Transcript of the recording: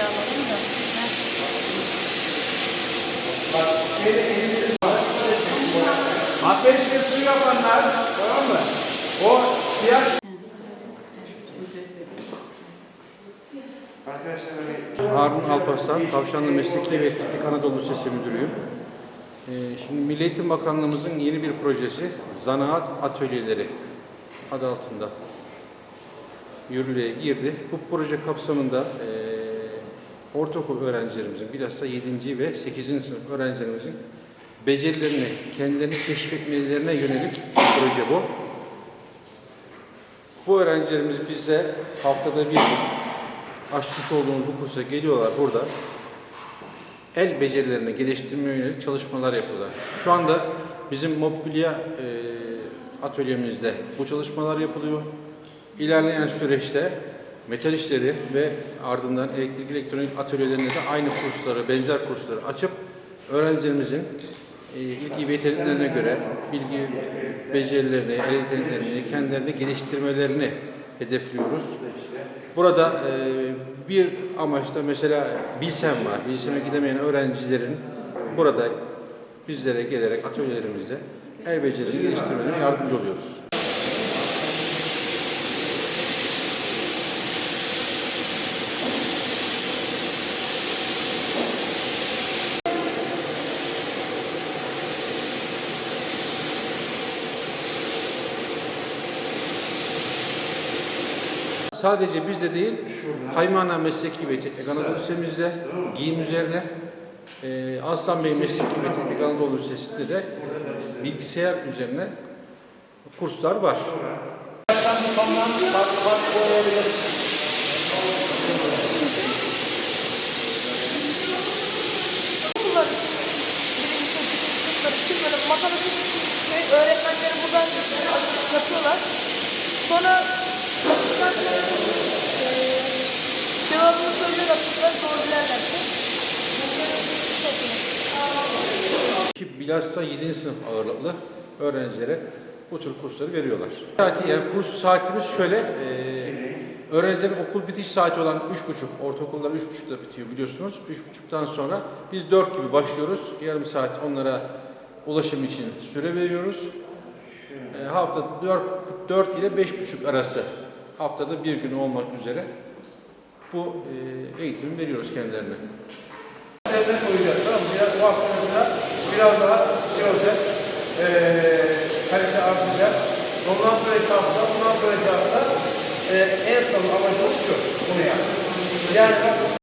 alalım da. Ateşli su yapanlar tamam mı? O siyah Harun Alparslan, Tavşanlı Mesleki ve Teknik Anadolu Lisesi Müdürüyüm. Ee, şimdi Milli Eğitim Bakanlığımızın yeni bir projesi Zanaat Atölyeleri adı altında yürürlüğe girdi. Bu proje kapsamında eee ortaokul öğrencilerimizin, bilhassa 7. ve 8. sınıf öğrencilerimizin becerilerini, kendilerini keşfetmelerine yönelik bir proje bu. Bu öğrencilerimiz bize haftada bir gün açmış olduğumuz bu kursa geliyorlar burada. El becerilerini geliştirmeye yönelik çalışmalar yapıyorlar. Şu anda bizim mobilya e, atölyemizde bu çalışmalar yapılıyor. İlerleyen süreçte metal işleri ve ardından elektrik elektronik atölyelerinde de aynı kursları, benzer kursları açıp öğrencilerimizin e, ilgi ve yeteneklerine göre bilgi becerilerini, el yeteneklerini, kendilerini geliştirmelerini hedefliyoruz. Burada e, bir amaçta mesela Bilsem var. Bilsem'e gidemeyen öğrencilerin burada bizlere gelerek atölyelerimizde el becerilerini geliştirmelerine yardımcı oluyoruz. Sadece bizde değil, Haymana Mesleki ve Teknik Anadolu Lisemizde giyim üzerine, e, Aslan Bey Mesleki ve Teknik Anadolu Lisesi'nde de bilgisayar üzerine kurslar var. Öğretmenleri buradan yapıyorlar. Sonra Ki bilhassa 7. sınıf ağırlıklı öğrencilere bu tür kursları veriyorlar. Saati, yani kurs saatimiz şöyle, e, öğrencilerin okul bitiş saati olan 3.30, ortaokullar 3.30'da bitiyor biliyorsunuz. 3.30'dan sonra biz 4 gibi başlıyoruz. Yarım saat onlara ulaşım için süre veriyoruz. E, hafta 4, 4 ile 5.30 arası haftada bir gün olmak üzere bu e, eğitimi veriyoruz kendilerine. üzerine koyacağız tamam mı? Bu hafta mesela biraz daha şey olacak. Eee kalite artacak. Ondan sonraki hafta, ondan sonraki hafta eee en son amacımız şu. Bunu yani. Yani